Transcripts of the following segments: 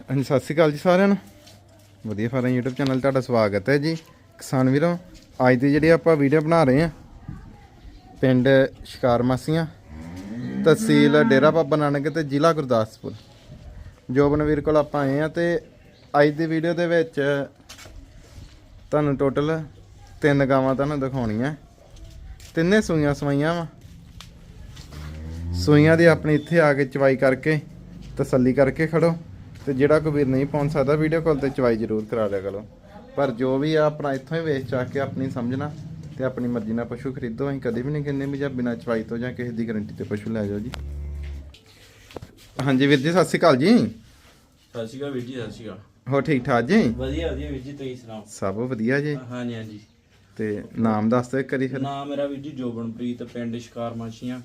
ਹਾਂਜੀ, ਸਤਿ ਸ਼੍ਰੀ ਅਕਾਲ ਜੀ ਸਾਰਿਆਂ ਨੂੰ। ਵਧੀਆ ਫਾਰਮ YouTube ਚੈਨਲ ਤੁਹਾਡਾ ਸਵਾਗਤ ਹੈ ਜੀ। ਕਿਸਾਨ ਵੀਰੋ, ਅੱਜ ਦੀ ਜਿਹੜੀ ਆਪਾਂ ਵੀਡੀਓ ਬਣਾ ਰਹੇ ਹਾਂ, ਪਿੰਡ ਸ਼ਿਕਾਰ ਮਾਸੀਆਂ, ਤਹਿਸੀਲ ਡੇਰਾ ਬਾਬਾ ਨਾਨਕ ਤੇ ਜ਼ਿਲ੍ਹਾ ਗੁਰਦਾਸਪੁਰ। ਜੋਬਨ ਵੀਰ ਕੋਲ ਆਪਾਂ ਆਏ ਆ ਤੇ ਅੱਜ ਦੀ ਵੀਡੀਓ ਦੇ ਵਿੱਚ ਤੁਹਾਨੂੰ ਟੋਟਲ ਤਿੰਨ ਗਾਵਾਂ ਤੁਹਾਨੂੰ ਦਿਖਾਉਣੀਆਂ। ਤਿੰਨੇ ਸੂਈਆਂ ਸਵਾਈਆਂ ਵਾ। ਸੂਈਆਂ ਦੀ ਆਪਣੀ ਇੱਥੇ ਆ ਕੇ ਚਵਾਈ ਕਰਕੇ ਤਸੱਲੀ ਕਰਕੇ ਖੜੋ। ਤੇ ਜਿਹੜਾ ਕੋਈ ਵੀਰ ਨਹੀਂ ਪਹੁੰਚ ਸਕਦਾ ਵੀਡੀਓ ਕਾਲ ਤੇ ਚਵਾਈ ਜ਼ਰੂਰ ਕਰਾ ਲਿਆ ਕਰੋ। ਪਰ ਜੋ ਵੀ ਆ ਆਪਣਾ ਇੱਥੋਂ ਹੀ ਵੇਚ ਚਾ ਕੇ ਆਪਣੀ ਸਮਝਣਾ ਤੇ ਆਪਣੀ ਮਰਜ਼ੀ ਨਾਲ ਪਸ਼ੂ ਖਰੀਦੋ। ਅਸੀਂ ਕਦੇ ਵੀ ਨਹੀਂ ਕਹਿੰਦੇ ਵੀ ਜਾਂ ਬਿਨਾਂ ਚਵਾਈ ਤੋਂ ਜਾਂ ਕਿਸੇ ਦੀ ਗਾਰੰਟੀ ਤੇ ਪਸ਼ੂ ਲੈ ਜਾਓ ਜੀ। ਹਾਂਜੀ ਵੀਰ ਜੀ ਸਤਿ ਸ਼੍ਰੀ ਅਕਾਲ ਜੀ। ਸਤਿ ਸ਼੍ਰੀ ਅਕਾਲ ਵੀਰ ਜੀ ਸਤਿ ਸ਼੍ਰੀ ਅਕਾਲ। ਹੋ ਠੀਕ ਠਾਕ ਜੀ? ਵਧੀਆ ਵਧੀਆ ਵੀਰ ਜੀ ਤੁਸੀਂ ਸੁਣਾਓ? ਸਭ ਵਧੀਆ ਜੀ। ਹਾਂਜੀ ਹਾਂਜੀ। ਤੇ ਨਾਮ ਦੱਸ ਦਿਓ ਇੱਕ ਵਾਰੀ ਫਿਰ। ਨਾਮ ਮੇਰਾ ਵੀਰ ਜੀ ਜੋਬਨਪ੍ਰੀਤ ਪਿੰਡ ਸ਼ਿਕਾਰ ਮਾਛੀਆਂ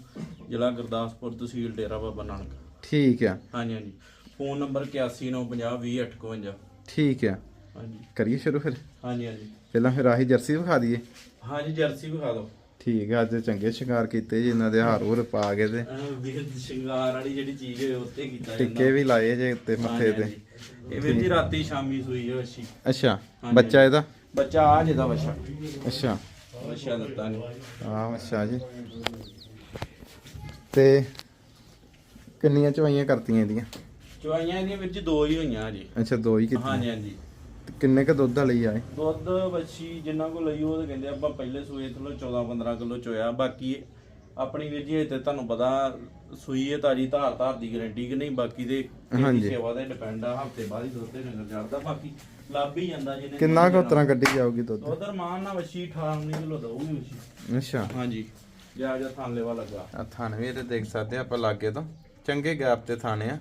ਜ਼ਿਲ੍ਹਾ ਗੁਰਦਾਸਪੁਰ ਤਹਿਸੀਲ ਡੇਰਾ ਬਾਬਾ ਨਾਨਕ। ਠੀਕ ਆ। ਹਾਂਜੀ ਹਾਂਜੀ। ਫੋਨ ਨੰਬਰ 8195020851 ਠੀਕ ਆ ਹਾਂਜੀ। ਕਰੀਏ ਸ਼ੁਰੂ ਫਿਰ? ਹਾਂਜੀ ਹਾਂਜੀ। ਪਹਿਲਾਂ ਫਿਰ ਆਹੀ ਜਰਸੀ ਵਿਖਾ ਦਈਏ? ਹਾਂਜੀ ਜਰਸੀ ਵਿਖਾ ਦਿਓ। ਠੀਕ ਆ ਅੱਜ ਚੰਗੇ ਸ਼ਿਕਾਰ ਕੀਤੇ ਜੀ ਇਹਨਾਂ ਦੇ ਹਾਰ ਹੂਰ ਪਾ ਕੇ ਤੇ। ਅਹ ਵੀਰ ਦੀ ਸ਼ਿੰਗਾਰ ਵਾਲੀ ਜਿਹੜੀ ਚੀਜ਼ ਹੋਏ ਉੱਤੇ ਕੀਤਾ ਟਿੱਕੇ ਵੀ ਲਾਏ ਜੇ ਉੱਤੇ ਮੱਥੇ ਤੇ। ਇਹ ਵੀਰ ਜੀ ਰਾਤੀ ਸ਼ਾਮੀ ਸੂਈ ਹੈ ਅੱਛੀ ਅੱਛਾ। ਬੱਚਾ ਇਹਦਾ? ਬੱਚਾ ਆ ਜਿਹਦਾ ਬੱਚਾ ਅੱਛਾ। ਬੱਚਾ ਦਿੱਤਾ ਨਹੀਂ ਆ ਅੱਛਾ ਜੀ। ਤੇ ਕਿੰਨੀਆਂ ਚਵਾਈਆਂ ਕਰਤੀਆਂ ਇਹਦੀਆਂ? ਚਵਾਈਆਂ ਇਹਦੀਆਂ ਵੀਰ ਜੀ ਦੋ ਹੀ ਹੋਈਆਂ ਜੀ ਅੱਛਾ ਦੋ ਹੀ ਕੀਤੀਆਂ। ਹਾਂਜੀ ਹਾਂਜੀ। ਤੇ ਕਿੰਨੇ ਕ ਦੁੱਧ ਲਈ ਆਏ ਦੁੱਧ ਵੱਛੀ ਜਿੰਨਾ ਕੋ ਲਈ ਉਹ ਤਾਂ ਕਹਿੰਦੇ ਆਪਾਂ ਪਹਿਲੇ ਸੂਏ ਤੋਂ 14 15 ਕਿਲੋ ਚੋਇਆ। ਬਾਕੀ ਆਪਣੀ ਵੀਰ ਜੀ ਤੇ ਤੁਹਾਨੂੰ ਪਤਾ ਸੂਈ ਹੈ ਤਾਜੀ ਧਾਰ ਧਾਰ ਦੀ ਗਾਰੰਟੀ ਕਿ ਨਹੀਂ ਬਾਕੀ ਦੇ ਹਾਂਜੀ। ਸੇਵਾ ਤੇ ਡਿਪੈਂਡ ਆ ਹਫ਼ਤੇ ਬਾਅਦ ਹੀ ਦੁੱਧ ਤੇ ਨਗਰ ਚੜਦਾ। ਬਾਕੀ ਲੱਭ ਹੀ ਜਾਂਦਾ ਜਿਹਨੇ ਕਿੰਨਾ ਕੁ ਉਤਰਾਂ ਕੱਢੀ ਜਾਊਗੀ ਦੁੱਧ? ਉਧਰ ਮਾਨ ਨਾਲ ਵੱਛੀ 18 19 ਕਿਲੋ ਦਊਗੀ ਵੱਛੀ। ਅੱਛਾ। ਹਾਂਜੀ। ਜਾ ਜਾ ਥਾਂ ਲੈਵਾ ਲੱਗਾ। ਆ ਥਾਣੇ ਵੀ ਇਹਦੇ ਦੇਖ ਸਕਦੇ ਆਪਾਂ ਲਾਗੇ ਤੋਂ। ਚੰਗੇ ਗੈਪ ਤੇ ਥਾਣੇ ਆ।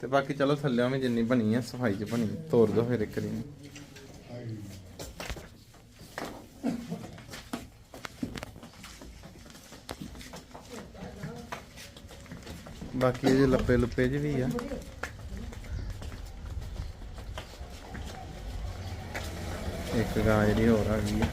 ਤੇ ਬਾਕੀ ਚਲੋ ਥੱਲਿਆਂ ਵੀ ਜਿੰਨੀ ਬਣੀ ਆ, ਸਫ਼ਾਈ ਚ ਬਣੀ ਤੋੜ ਦੋ ਫਿਰ ਇੱਕ ਵਾਰੀ ਬਾਕੀ ਇਹ ਲੱਪੇ ਲੁੱਪੇ ਚ ਵੀ ਆ। ਇੱਕ ਗਾਂ ਜਿਹੜੀ ਹੋਰ ਆ ਗਈ ਆ।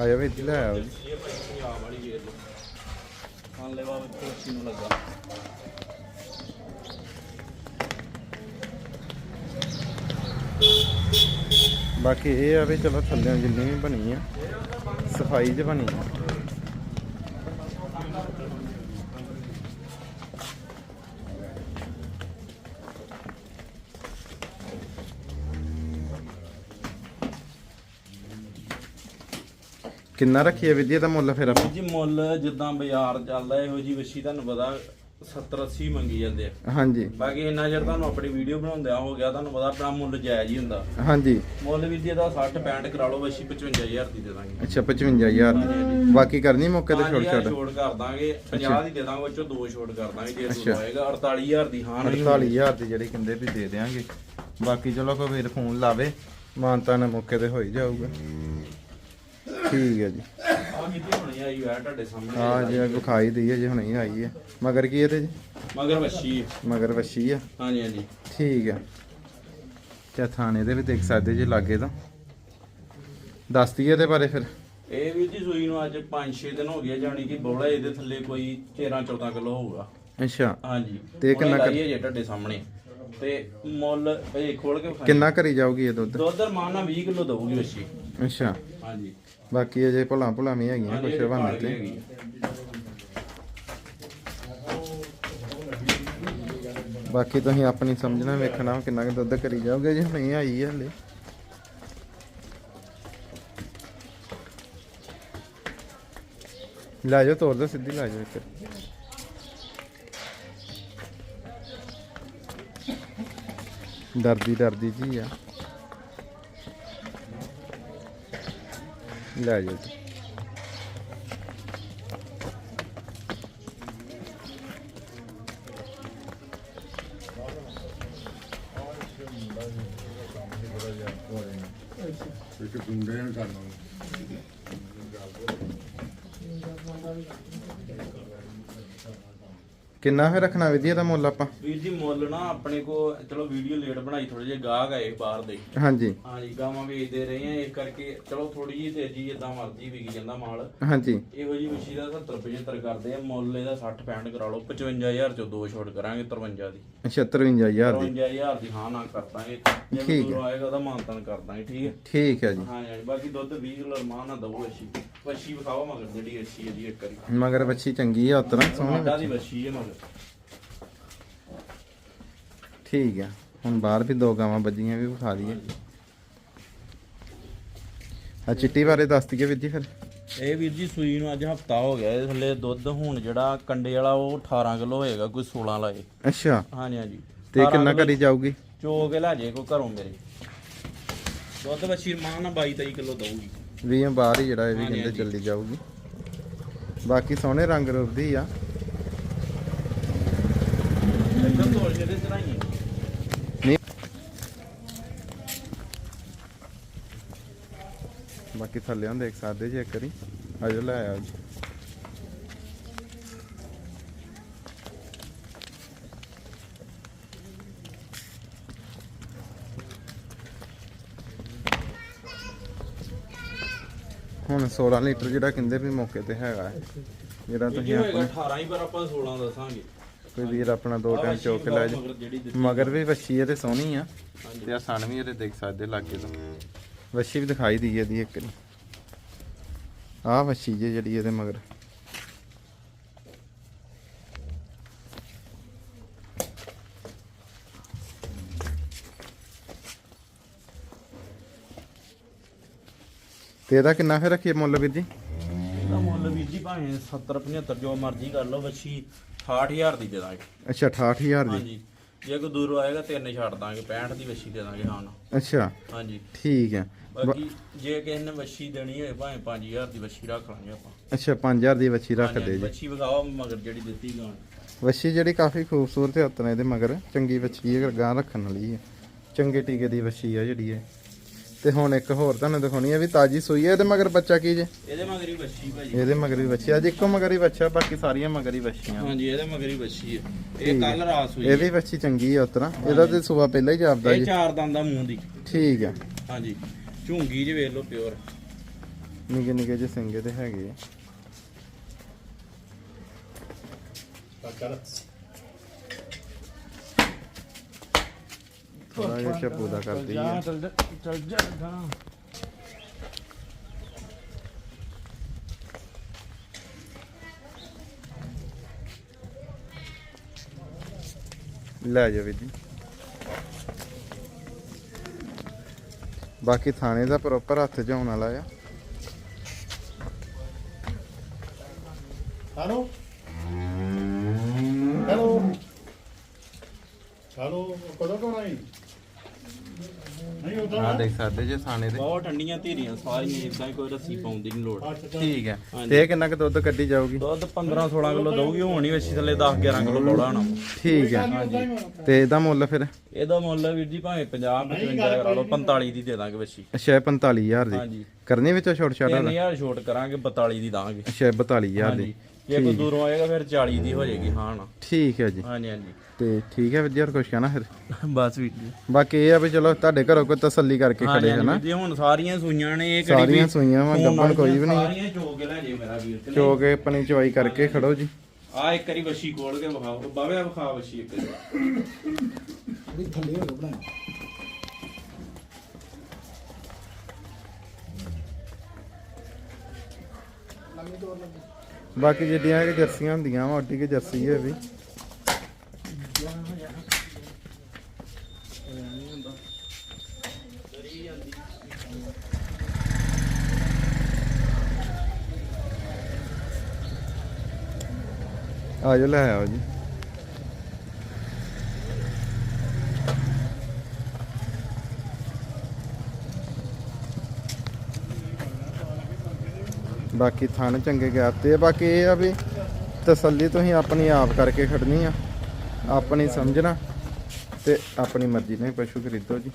ਆ ਜਾ ਇੱਥੇ ਲੈ ਆਓ ਜੀ। ਇਹ ਭਾਈ ਪੰਜਾਬ ਵਾਲੀ ਵੇਖ ਲਓ ਥਾਂ ਲੈਵਾ ਵਿੱਚ ਵੱਛੀ ਨੂੰ ਲੱਗਾ ਬਾਕੀ ਇਹ ਆ ਵੀ ਚਲੋ ਥੱਲੇ ਜਿੰਨੀ ਵੀ ਬਣੀ ਆ, ਸਫ਼ਾਈ 'ਚ ਬਣੀ ਆ। ਕਿੰਨਾ ਰੱਖੀਏ ਵਿਦਿਆ ਦਾ ਮੁੱਲ ਫਿਰ ਆਪਾਂ? ਜੀ ਮੁੱਲ ਜਿੱਦਾਂ ਬਾਜ਼ਾਰ ਚੱਲਦਾ ਇਹੋ ਜੀ ਵੱਛੀ ਤੁਹਾਨੂੰ ਪਤਾ 70 80 ਮੰਗੀ ਜਾਂਦੇ ਆ। ਹਾਂਜੀ। ਬਾਕੀ ਇੰਨਾ ਚਿਰ ਤੁਹਾਨੂੰ ਆਪਣੀ ਵੀਡੀਓ ਬਣਾਉਂਦਿਆਂ ਹੋ ਗਿਆ ਤੁਹਾਨੂੰ ਪਤਾ ਆਪਣਾ ਮੁੱਲ ਜਾਇਜ਼ ਹੀ ਹੁੰਦਾ। ਹਾਂਜੀ। ਮੁੱਲ ਵੀ ਜੀ ਇਹਦਾ 60 65 ਕਰਾ ਲਓ ਵੱਛੀ 55000 ਦੀ ਦੇ ਦਾਂਗੇ। ਅੱਛਾ 55000 ਬਾਕੀ ਕਰਨੀ ਮੌਕੇ ਤੇ ਛੋੜ ਛੋੜ ਕਰ ਦਾਂਗੇ 50 ਦੀ ਦੇ ਦਾਂਗੇ ਉਹ ਚੋਂ ਦੋ ਛੋੜ ਕਰ ਦਾਂਗੇ ਜੇ ਅੱਛਾ। ਤੂੰ ਹੋਏਗਾ 48000 ਦੀ ਹਾਂ ਨਹੀਂ 48000 ਦੀ ਜਿਹੜੀ ਕਹਿੰਦੇ ਵੀ ਦੇ ਦੇਾਂਗੇ ਬਾਕੀ ਚਲੋ ਕੋਈ ਵੀਰ ਫੋਨ ਲਾਵੇ ਮਾਨਤਾ ਨੇ ਮੌਕੇ ਤੇ ਹੋਈ ਜਾਊਗਾ। ਠੀਕ ਹੈ ਜੀ। ਆ ਕਿਤੇ ਹੋਣੀ ਆਈ ਹੈ ਤੁਹਾਡੇ ਸਾਹਮਣੇ। ਆ ਜੀ ਵਿਖਾਈ ਦਈ ਹੈ ਜੀ ਹੁਣੇ ਹੀ ਆਈ ਹੈ। ਮਗਰ ਕੀ ਇਹਦੇ ਜੀ? ਮਗਰ ਵੱਛੀ ਹੈ। ਮਗਰ ਵੱਛੀ ਆ। ਹਾਂਜੀ ਹਾਂਜੀ। ਠੀਕ ਆ। ਚਾ ਥਾਣੇ ਦੇ ਵੀ ਦੇਖ ਸਕਦੇ ਜੀ ਲਾਗੇ ਤਾਂ। ਦੱਸ ਦਈਏ ਇਹਦੇ ਬਾਰੇ ਫਿਰ। ਇਹ ਵੀ ਜੀ ਸੂਈ ਨੂੰ ਅੱਜ 5-6 ਦਿਨ ਹੋ ਗਏ ਜਾਣੀ ਕਿ ਬੋਲਾ ਇਹਦੇ ਥੱਲੇ ਕੋਈ 13-14 ਕਿਲੋ ਹੋਊਗਾ। ਅੱਛਾ। ਹਾਂਜੀ। ਤੇ ਕਿੰਨਾ ਕਰ- ਕਰੀਏ ਜੇ ਤੁਹਾਡੇ ਸਾਹਮਣੇ। ਤੇ ਮੁੱਲ ਇਹ ਖੋਲ ਕੇ। ਕਿੰਨਾ ਕਰੀ ਜਾਊਗੀ ਇਹ ਦੁੱਧ? ਦੁੱਧ ਮਾਨ ਨਾਲ 20 ਕਿਲੋ ਦਊਗੀ ਵੱਛੀ। ਅੱਛਾ। ਹਾਂਜੀ। ਬਾਕੀ ਅਜੇ ਭੁਲਾ ਭੁਲਾ ਵੀ ਹੈਗੀਆਂ ਕੁਛ ਬਹਾਨੇ ਤੇ। ਬਾਕੀ ਤੁਸੀਂ ਆਪਣੀ ਸਮਝਣਾ ਵੇਖਣਾ ਕਿੰਨਾ ਕੁ ਦੁੱਧ ਕਰੀ ਜਾਓਗੇ ਜੀ ਹੁਣੇ ਆਈ ਹੈ ਹਲੇ। ਲੈ ਜਾਓ ਤੋੜ ਦੋ ਸਿੱਧੀ ਲੈ ਜਾਓ ਇੱਕ। ਡਰਦੀ ਡਰਦੀ ਜੀ ਆ। ਲੈ ਜਾਓ ਜੀ। ਇੱਕ ਗੁੰਡੇ ਨੇ ਕਰਨਾ। ਕਿੰਨਾ ਫੇ ਰੱਖਣਾ ਜੀ ਇਹਦਾ ਮੁੱਲ ਆਪਾਂ? ਵੀਰ ਜੀ ਮੁੱਲ ਨਾ ਆਪਣੇ ਕੋ ਚਲੋ ਵੀਡੀਓ ਲੇਟ ਬਣਾਈ ਥੋੜੇ ਜਿਹੇ ਗਾਹਕ ਆਏ ਬਾਹਰ ਦੇ। ਹਾਂਜੀ। ਹਾਂਜੀ ਗਾਵਾਂ ਵੇਚਦੇ ਰਹੇ ਆ ਇਸ ਕਰਕੇ ਚਲੋ ਥੋੜੀ ਜਿਹੀ ਤੇਜ਼ੀ ਇਦਾਂ ਮਰਜ਼ੀ ਵਿਕ ਜਾਂਦਾ ਮਾਲ। ਹਾਂਜੀ। ਇਹੋ ਜੀ ਮੱਛੀ ਦਾ 70 75 ਕਰਦੇ ਆ ਮੁੱਲ ਇਹਦਾ 60 65 ਕਰਾ ਲਓ 55000 ਚੋਂ ਦੋ ਛੋਟ ਕਰਾਂਗੇ 53 ਦੀ। 75000 ਦੀ। 55000 ਦੀ ਹਾਂ ਨਾ ਕਰਦਾਂਗੇ ਜੇ ਦੂਰੋਂ ਆਏਗਾ ਉਹਦਾ ਮਾਨਤਨ ਕਰਦਾਂਗੇ ਠੀਕ ਹੈ? ਠੀਕ ਹੈ ਜੀ। ਹਾਂ ਜੀ ਬਾਕੀ ਦੁੱਧ 20 ਕਿਲੋ ਰਮਾਨ ਨਾ ਦਊ ਅੱਛੀ ਵੱਛੀ ਵਿਖਾਓ ਮਗਰ ਜਿਹੜੀ ਅੱਛੀ ਹੈ ਜੀ ਇੱਕ ਵਾਰੀ। ਮਗਰ ਬੱਚੀ ਚੰਗੀ ਆ ਉਤਰਾ ਸੋਹਣੀ ਦੀ ਵੱਛੀ ਹੈ ਮਗਰ। ਠੀਕ ਹੈ ਹੁਣ ਬਾਹਰ ਵੀ ਦੋ ਗਾਵਾਂ ਵੱਜੀਆਂ ਵੀ ਵਿਖਾ ਦਈਏ ਆ ਚਿੱਟੀ ਬਾਰੇ ਦੱਸ ਦਈਏ ਵੀਰ ਜੀ ਫਿਰ। ਇਹ ਵੀਰ ਜੀ ਸੂਈ ਨੂੰ ਅੱਜ ਹਫਤਾ ਹੋ ਗਿਆ ਇਹ ਥੱਲੇ ਦੁੱਧ ਹੁਣ ਜਿਹੜਾ ਕੰਡੇ ਵਾਲਾ ਉਹ 18 ਕਿਲੋ ਹੋਏਗਾ ਕੋਈ 16 ਲਾਏ ਅੱਛਾ। ਹਾਂਜੀ ਹਾਂਜੀ। ਤੇ 18 ਕਿੰਨਾ ਕਰੀ ਜਾਊਗੀ? ਚੋ ਕੇ ਲੈ ਜੇ ਕੋ ਘਰੋਂ ਮੇਰੇ। ਦੁੱਧ ਵੱਛੀ ਮਾਂ ਨਾ 22 23 ਕਿਲੋ ਦਊਗੀ। ਵੀ ਇਹ ਬਾਹਰ ਹੀ ਜਿਹੜਾ ਇਹ ਵੀ ਹਾਂਜੀ, ਕਹਿੰਦੇ ਹਾਂਜੀ। ਚੱਲੀ ਜਾਊਗੀ। ਬਾਕੀ ਸੋਹਣੇ ਰੰਗ ਰੂਪ ਦੀ ਆ ਇੱਧਰ ਤੋੜ ਕੇ ਤੇ ਚੜਾਈਏ ਨਹੀਂ ਬਾਕੀ ਥੱਲੇ ਦੇਖ ਸਕਦੇ ਜੀ ਇੱਕ ਵਾਰੀ। ਲੈ ਆਓ ਜੀ। ਹੁਣ 16 ਲੀਟਰ ਜਿਹੜਾ ਕਹਿੰਦੇ ਵੀ ਮੌਕੇ ਤੇ ਹੈਗਾ ਜਿਹੜਾ ਤੁਸੀਂ ਆਪਣੇ 18 ਹੀ ਪਰ ਆਪਾਂ 16 ਦੱਸਾਂਗੇ। ਕੋਈ ਵੀਰ ਆਪਣਾ ਦੋ ਟਾਈਮ ਚੋਕ ਲੈ ਜੀ। ਮਗਰ ਵੀ ਵੱਛੀ ਤੇ ਸੋਹਣੀ ਆ। ਤੇ ਆ ਸਣ ਵੀ ਇਹਦੇ ਦੇਖ ਸਕਦੇ ਲਾਗੇ ਤੋਂ। ਵੱਛੀ ਵੀ ਦਿਖਾਈ ਦੀ ਇਹਦੀ ਇੱਕ। ਆ ਵੱਛੀ ਜੇ ਜਿਹੜੀ ਇਹਦੇ ਮਗਰ। ਤੇ ਇਹਦਾ ਕਿੰਨਾ ਫਿਰ ਰੱਖੀਏ ਮੁੱਲ ਵੀਰ ਜੀ? ਇਹਦਾ ਮੁੱਲ ਵੀਰ ਜੀ ਭਾਵੇਂ 70 75 ਜੋ ਮਰਜ਼ੀ ਕਰ ਲਓ ਵੱਛੀ 68000 ਦੀ ਦੇ ਦਾਂਗੇ। ਅੱਛਾ 68000 ਦੀ? ਹਾਂਜੀ। ਜੇ ਕੋਈ ਦੂਰੋਂ ਆਏਗਾ ਤਿੰਨ ਛੱਡ ਦਾਂਗੇ 65 ਦੀ ਵੱਛੀ ਦੇ ਦਾਂਗੇ ਹਾਂ। ਅੱਛਾ। ਹਾਂਜੀ। ਠੀਕ ਹੈ। ਬਾਕੀ ਜੇ ਕਿਸੇ ਨੇ ਵੱਛੀ ਦੇਣੀ ਹੋਏ ਭਾਵੇਂ 5000 ਦੀ ਵੱਛੀ ਰੱਖ ਲਾਂਗੇ ਆਪਾਂ। ਅੱਛਾ 5000 ਦੀ ਵੱਛੀ ਰੱਖ ਦੇ ਜੀ। ਵੱਛੀ ਵਿਖਾਓ ਮਗਰ ਜਿਹੜੀ ਦਿੱਤੀ ਗਾਣ ਵੱਛੀ ਜਿਹੜੀ ਕਾਫੀ ਖੂਬਸੂਰਤ ਹੈ ਉਤਨਾ ਇਹਦੇ ਮਗਰ। ਚੰਗੀ ਵੱਛੀ ਹੈ ਗਾਂ ਰੱਖਣ ਵਾਲੀ ਹੈ। ਚੰਗੇ ਟੀਕੇ ਦੀ ਵੱਛੀ ਹੈ ਜਿਹੜੀ ਹੈ ਤੇ ਹੁਣ ਇੱਕ ਹੋਰ ਤੁਹਾਨੂੰ ਦਿਖਾਉਣੀ ਹੈ ਵੀ ਤਾਜੀ ਸੂਈ ਹੈ ਇਹਦੇ ਮਗਰ ਬੱਚਾ ਕੀ ਜੇ? ਇਹਦੇ ਮਗਰ ਹੀ ਵੱਛੀ ਭਾਜੀ ਇਹਦੇ ਮਗਰ ਵੀ ਬੱਚਾ ਅੱਜ ਇੱਕੋ ਮਗਰ ਹੀ ਬੱਚਾ ਬਾਕੀ ਸਾਰੀਆਂ ਮਗਰ ਹੀ ਬੱਚੀਆਂ ਹਾਂਜੀ ਇਹਦੇ ਮਗਰ ਹੀ ਵੱਛੀ ਹੈ ਇਹ ਹੈ। ਕੱਲ ਰਾਤ ਹੋਈ ਇਹ ਵੀ ਬੱਚੀ ਚੰਗੀ ਹੈ ਉਤਨਾ ਇਹਦਾ ਤੇ ਸੁਬਾ ਪਹਿਲਾਂ ਹੀ ਜਾਪਦਾ ਇਹ ਜੀ। ਚਾਰ ਦੰਦ ਦਾ ਮੂੰਹ ਦੀ। ਠੀਕ ਹੈ ਹਾਂਜੀ। ਝੁੰਗੀ ਚ ਵੇਖ ਲਓ ਪਿਓਰ। ਨਿੱਕੇ ਨਿੱਕੇ ਜਿਹੇ ਸਿੰਗੇ ਤੇ ਹੈਗੇ ਆ। ਜਿਹਾ ਸ਼ਪੂ ਦਾ ਕਰਦੀ ਹੈ ਚੱਲ ਜਾ ਚੱਲ ਜਾ ਗਾਂ ਲੈ ਜਾਵੇ ਜੀ। ਬਾਕੀ ਥਾਣੇ ਦਾ ਪ੍ਰੋਪਰ ਹੱਥ 'ਚ ਆਉਣ ਵਾਲਾ ਆ। ਹੈਲੋ? ਹੈਲੋ? ਹੈਲੋ ਕਦੋਂ ਕੋਣ ਆਈ ਨਹੀਂ ਆ ਦੇਖ ਸਕਦੇ ਜੇ ਥਾਣੇ ਦੇ। ਬਹੁਤ ਠੰਡੀਆਂ ਧੀਰੀਆਂ ਸਾਰੀਆਂ ਇਦਾਂ ਹੀ ਕੋਈ ਰੱਸੀ ਪਾਉਂਦੀ ਨਹੀਂ ਲੋੜ। ਠੀਕ ਹੈ। ਹਾਂਜੀ। ਤੇ ਇਹ ਕਿੰਨਾ ਕੁ ਦੁੱਧ ਕੱਢੀ ਜਾਊਗੀ? ਦੁੱਧ 15 16 ਕਿਲੋ ਦਊਗੀ ਹੋਣੀ ਵੱਛੀ ਥੱਲੇ 10 11 ਕਿਲੋ ਬੋੜਾ ਹੋਣਾ। ਠੀਕ ਹੈ। ਤੇ ਇਹਦਾ ਮੁੱਲ ਫਿਰ? ਇਹਦਾ ਮੁੱਲ ਵੀਰ ਜੀ ਭਾਵੇਂ 50 55 ਕਰਾ ਲਓ 45 ਦੀ ਦੇ ਦਾਂਗੇ ਵੱਛੀ ਅੱਛਾ ਇਹ 45000 ਦੀ। ਹਾਂਜੀ। ਕਰਨੀ ਵਿੱਚੋਂ ਛੋਟ ਛਾਟਾ 3000 ਛੋਟ ਕਰਾਂਗੇ 42 ਦੀ ਦਾਂਗੇ। ਅੱਛਾ ਇਹ 42000 ਦੀ। ਹਾਂਜੀ। ਜੇ ਕੋਈ ਦੂਰੋਂ ਆਏਗਾ ਫਿਰ 40 ਦੀ ਹੋ ਜਾਏਗੀ ਹਾਂ ਨਾ ਠੀਕ ਹੈ ਜੀ। ਹਾਂਜੀ ਹਾਂਜੀ। ਤੇ ਠੀਕ ਹੈ ਵਧੀਆ ਹੋਰ ਕੁਛ ਕਹਿਣਾ ਫਿਰ? ਬਸ ਵੀਰ ਜੀ। ਬਾਕੀ ਇਹ ਆ ਵੀ ਚਲੋ ਤੁਹਾਡੇ ਘਰੋਂ ਕੋਈ ਤਸੱਲੀ ਕਰਕੇ ਖੜੇ ਹਨਾ? ਵੀਰ ਜੀ ਹੁਣ ਸਾਰੀਆਂ ਸੂਈਆਂ ਨੇ ਇਹ ਕਿਹੜੀ ਸਾਰੀਆਂ ਸੂਈਆਂ ਵਾਂ, ਵਾਲੀਆਂ ਕੋਈ ਵੀ ਨਹੀਂ। ਸਾਰੀਆਂ ਚੋ ਕੇ ਲੈ ਜੇ ਮੇਰਾ ਵੀਰ ਤੇ। ਚੋ ਕੇ ਆਪਣੀ ਚਵਾਈ ਕਰਕੇ ਖੜੋ ਜੀ। ਆ ਇੱਕ ਵਾਰੀ ਵੱਛੀ ਖੋਲ ਕੇ ਵਿਖਾਓ ਬਾਵੇ ਵਿਖਾ ਵੱਛੀ ਇੱਕ ਵਾਰੀ। ਬਾਕੀ ਜਿਹੜੀਆਂ ਕਿ ਜਰਸੀਆਂ ਹੁੰਦੀਆਂ ਵਾ, ਓਡੀ ਕਿ ਜਰਸੀ ਹੈ ਵੀ। ਆਜੋ ਲੈ ਆਓ ਜੀ। ਬਾਕੀ ਥਣ ਚੰਗੇ ਗਾਤੇ ਆ ਬਾਕੀ ਇਹ ਆ ਵੀ ਤਸੱਲੀ ਤੁਸੀਂ ਆਪਣੀ ਆਪ ਕਰਕੇ ਖੜਨੀ ਆ। ਆਪਣੀ ਸਮਝਣਾ ਤੇ ਆਪਣੀ ਮਰਜ਼ੀ ਨਾਲ ਪਸ਼ੂ ਖਰੀਦੋ ਜੀ।